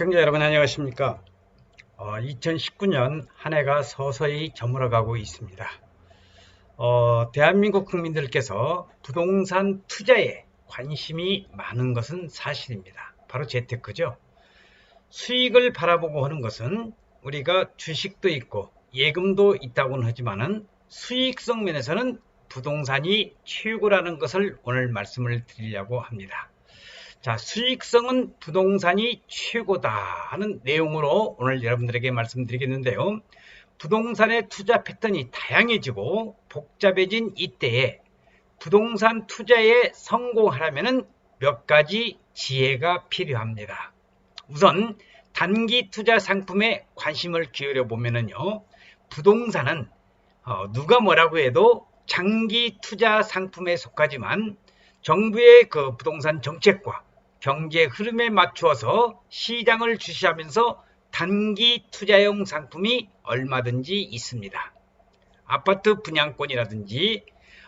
시청자 여러분 안녕하십니까? 어, 2019년 한 해가 서서히 저물어가고 있습니다. 어, 대한민국 국민들께서 부동산 투자에 관심이 많은 것은 사실입니다. 바로 재테크죠. 수익을 바라보고 하는 것은 우리가 주식도 있고 예금도 있다고는 하지만은 수익성 면에서는 부동산이 최고라는 것을 오늘 말씀을 드리려고 합니다. 자, 수익성은 부동산이 최고다 하는 내용으로 오늘 여러분들에게 말씀드리겠는데요. 부동산의 투자 패턴이 다양해지고 복잡해진 이때에 부동산 투자에 성공하려면 몇 가지 지혜가 필요합니다. 우선 단기 투자 상품에 관심을 기울여 보면은요. 부동산은 어, 누가 뭐라고 해도 장기 투자 상품에 속하지만 정부의 그 부동산 정책과 경제 흐름에 맞추어서 시장을 주시하면서 단기 투자용 상품이 얼마든지 있습니다. 아파트 분양권이라든지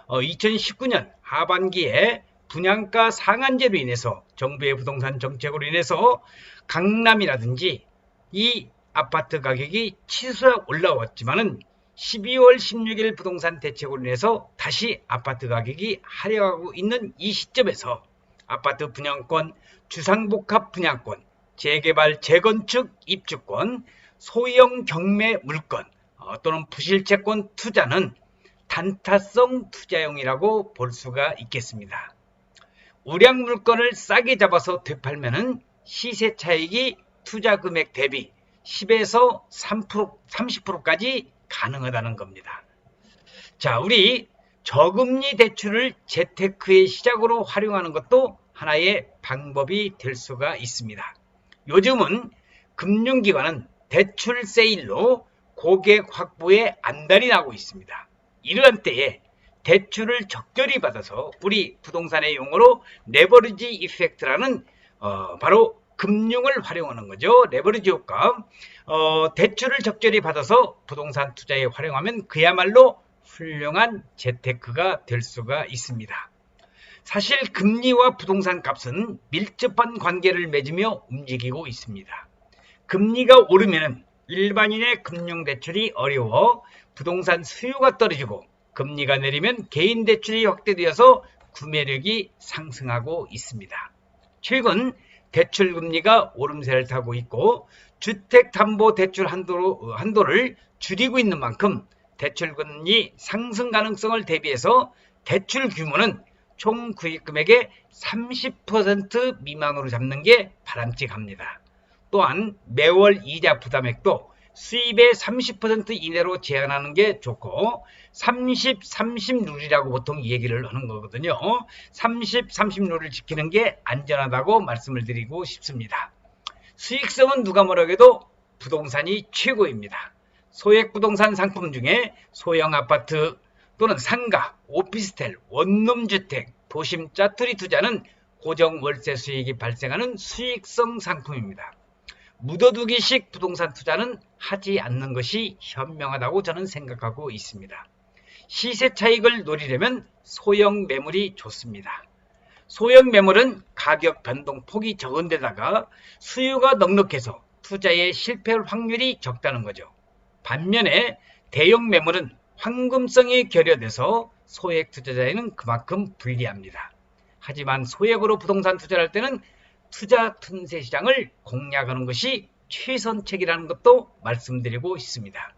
2019년 하반기에 분양가 상한제로 인해서 정부의 부동산 정책으로 인해서 강남이라든지 이 아파트 가격이 치솟아 올라왔지만은 12월 16일 부동산 대책으로 인해서 다시 아파트 가격이 하락하고 있는 이 시점에서 아파트 분양권, 주상복합 분양권, 재개발, 재건축 입주권, 소형 경매 물건 어, 또는 부실채권 투자는 단타성 투자용이라고 볼 수가 있겠습니다. 우량 물건을 싸게 잡아서 되팔면은 시세 차익이 투자 금액 대비 10에서 3% 30%까지 가능하다는 겁니다. 자, 우리 저금리 대출을 재테크의 시작으로 활용하는 것도 하나의 방법이 될 수가 있습니다. 요즘은 금융기관은 대출 세일로 고객 확보에 안달이 나고 있습니다. 이러한 때에 대출을 적절히 받아서 우리 부동산의 용어로 레버리지 이펙트라는 어, 바로 금융을 활용하는 거죠. 레버리지 효과. 어, 대출을 적절히 받아서 부동산 투자에 활용하면 그야말로 훌륭한 재테크가 될 수가 있습니다. 사실 금리와 부동산 값은 밀접한 관계를 맺으며 움직이고 있습니다. 금리가 오르면 일반인의 금융 대출이 어려워 부동산 수요가 떨어지고 금리가 내리면 개인 대출이 확대되어서 구매력이 상승하고 있습니다. 최근 대출 금리가 오름세를 타고 있고 주택담보대출 한도, 한도를 줄이고 있는 만큼 대출 금리 상승 가능성을 대비해서 대출 규모는 총 구입 금액의 30% 미만으로 잡는 게 바람직합니다. 또한 매월 이자 부담액도 수입의 30% 이내로 제한하는 게 좋고 30, 30 룰이라고 보통 얘기를 하는 거거든요. 30, 30 룰을 지키는 게 안전하다고 말씀을 드리고 싶습니다. 수익성은 누가 뭐라고 해도 부동산이 최고입니다. 소액 부동산 상품 중에 소형 아파트 또는 상가, 오피스텔, 원룸 주택, 도심 짜투리 투자는 고정 월세 수익이 발생하는 수익성 상품입니다. 묻어두기식 부동산 투자는 하지 않는 것이 현명하다고 저는 생각하고 있습니다. 시세 차익을 노리려면 소형 매물이 좋습니다. 소형 매물은 가격 변동폭이 적은 데다가 수요가 넉넉해서 투자에 실패할 확률이 적다는 거죠. 반면에 대형 매물은 황금성이 결여돼서 소액 투자자에는 그만큼 불리합니다. 하지만 소액으로 부동산 투자를 할 때는 투자 틈새 시장을 공략하는 것이 최선책이라는 것도 말씀드리고 있습니다.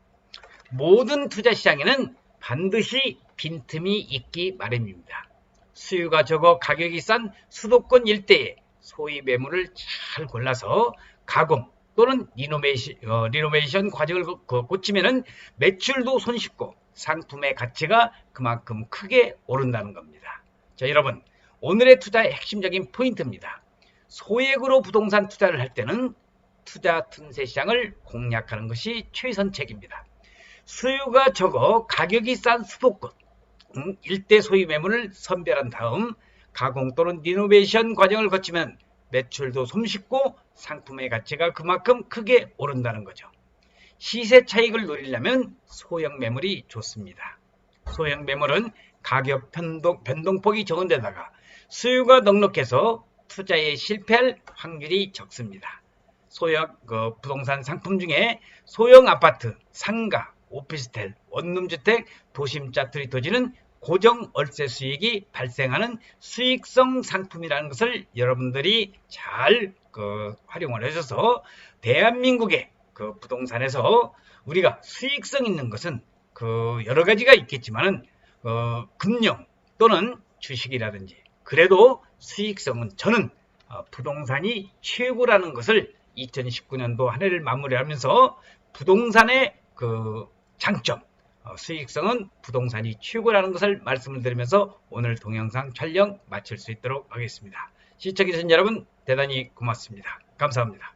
모든 투자 시장에는 반드시 빈틈이 있기 마련입니다. 수요가 적어 가격이 싼 수도권 일대에 소위 매물을 잘 골라서 가공 또는 리노베이션, 어, 리노베이션 과정을 고치면 매출도 손쉽고 상품의 가치가 그만큼 크게 오른다는 겁니다. 자, 여러분, 오늘의 투자의 핵심적인 포인트입니다. 소액으로 부동산 투자를 할 때는 투자 틈새 시장을 공략하는 것이 최선책입니다. 수요가 적어 가격이 싼 수도권, 음, 일대 소유 매물을 선별한 다음 가공 또는 리노베이션 과정을 거치면 매출도 손쉽고 상품의 가치가 그만큼 크게 오른다는 거죠. 시세 차익을 노리려면 소형 매물이 좋습니다. 소형 매물은 가격 변동, 변동폭이 적은 데다가 수요가 넉넉해서 투자에 실패할 확률이 적습니다. 소형 그 부동산 상품 중에 소형 아파트, 상가, 오피스텔, 원룸주택, 도심 짜투리 토지는 고정 월세 수익이 발생하는 수익성 상품이라는 것을 여러분들이 잘 그 활용을 해줘서 대한민국의 그 부동산에서 우리가 수익성 있는 것은 그 여러 가지가 있겠지만은 어, 금융 또는 주식이라든지 그래도 수익성은 저는 어, 부동산이 최고라는 것을 2019년도 한 해를 마무리하면서 부동산의 그 장점 어, 수익성은 부동산이 최고라는 것을 말씀을 드리면서 오늘 동영상 촬영 마칠 수 있도록 하겠습니다. 시청해주신 여러분 대단히 고맙습니다. 감사합니다.